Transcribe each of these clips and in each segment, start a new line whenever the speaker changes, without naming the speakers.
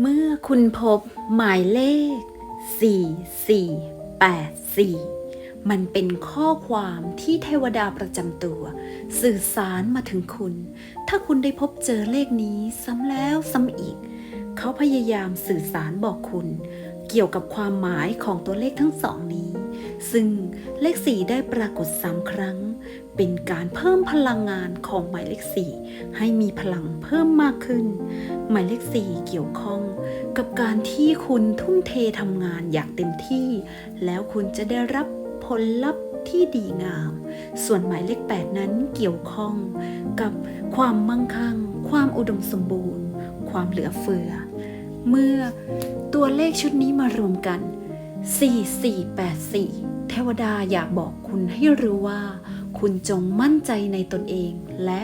เมื่อคุณพบหมายเลข 4484 มันเป็นข้อความที่เทวดาประจำตัว สื่อสารมาถึงคุณ ถ้าคุณได้พบเจอเลขนี้ซ้ำแล้วซ้ำอีก เขาพยายามสื่อสารบอกคุณ เกี่ยวกับความหมายของตัวเลขทั้งสองนี้ ซึ่งเลขสี่ได้ปรากฏซ้ำครั้ง เป็นการเพิ่มพลังงานของหมายเลขสี่ให้มีพลังเพิ่มมากขึ้น หมายเลขสี่เกี่ยวข้องกับการที่คุณทุ่มเททำงานอย่างเต็มที่ แล้วคุณจะได้รับผลลัพธ์ที่ดีงาม ส่วนหมายเลข 8 นั้นเกี่ยวข้องกับความมั่งคั่ง ความอุดมสมบูรณ์ ความเหลือเฟือ เมื่อตัวเลขชุดนี้มารวมกัน 4484 เทวดาอยากบอกคุณให้รู้ว่า คุณจงมั่นใจในตนเอง และ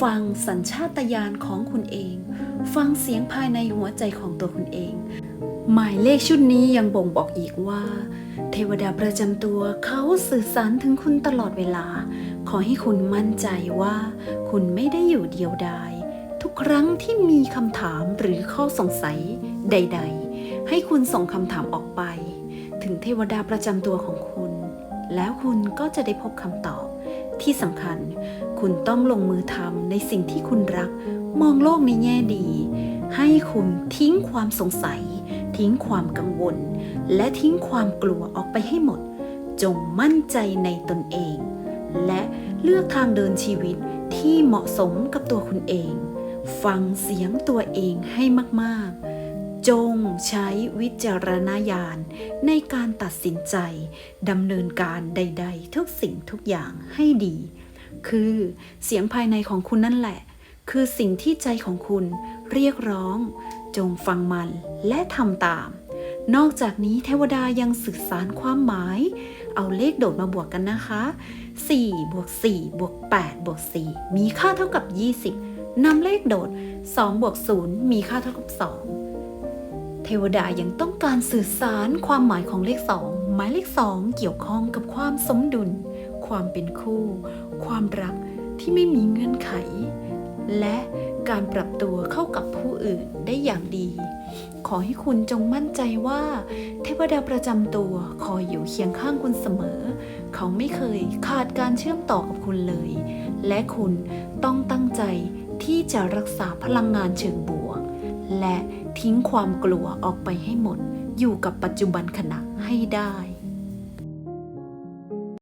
ฟังสัญชาตญาณของคุณเอง ฟังเสียงภายในหัวใจของตัวคุณเอง หมายเลขชุดนี้ยังบ่งบอกอีกว่า เทวดาประจำตัวเขาสื่อสารถึงคุณตลอดเวลา ขอให้คุณมั่นใจว่า คุณไม่ได้อยู่เดียวดาย ทุกครั้งที่มีคำถามหรือข้อสงสัยใด ๆ ให้คุณส่งคำถามออกไป ถึงเทวดาประจำตัวของคุณ แล้วคุณก็จะได้พบคำตอบ ที่สำคัญ คุณต้องลงมือทำในสิ่งที่คุณรัก มองโลกในแง่ดี ให้คุณทิ้งความสงสัย ทิ้งความกังวล และทิ้งความกลัวออกไปให้หมด จงมั่นใจในตนเอง และเลือกทางเดินชีวิตที่เหมาะสมกับตัวคุณเอง ฟังเสียงตัวเองให้มากๆ จงใช้วิจารณญาณในการตัดสินใจดำเนินการใด ๆ ทุกสิ่งทุกอย่างให้ดี คือเสียงภายในของคุณนั่นแหละ คือสิ่งที่ใจของคุณเรียกร้อง จงฟังมันและทำตาม นอกจากนี้เทวดายังสื่อสารความหมาย เอาเลขโดดมาบวกกันนะคะ 4 บวก 4 บวก 8 บวก 4 มีค่าเท่ากับ 20นำเลขโดด 2 บวก 0 มีค่าเท่ากับ 2 วดายังต้องการสื่อสารความหมายของเลข2หมายเลข2เกี่ยวข้องกับความสมดุล ความเป็นคู่ ความรักที่ไม่มีเงื่อนไข และการปรับตัวเข้ากับผู้อื่นได้อย่างดี ขอให้คุณจงมั่นใจว่า เทวดาประจำตัวคอยอยู่เคียงข้างคุณเสมอ เขาไม่เคยขาดการเชื่อมต่อกับคุณเลย และคุณต้องตั้งใจที่จะรักษาพลังงานเชิงบวก และ ทิ้งความกลัวออกไปให้หมด อยู่กับปัจจุบันขณะให้ได้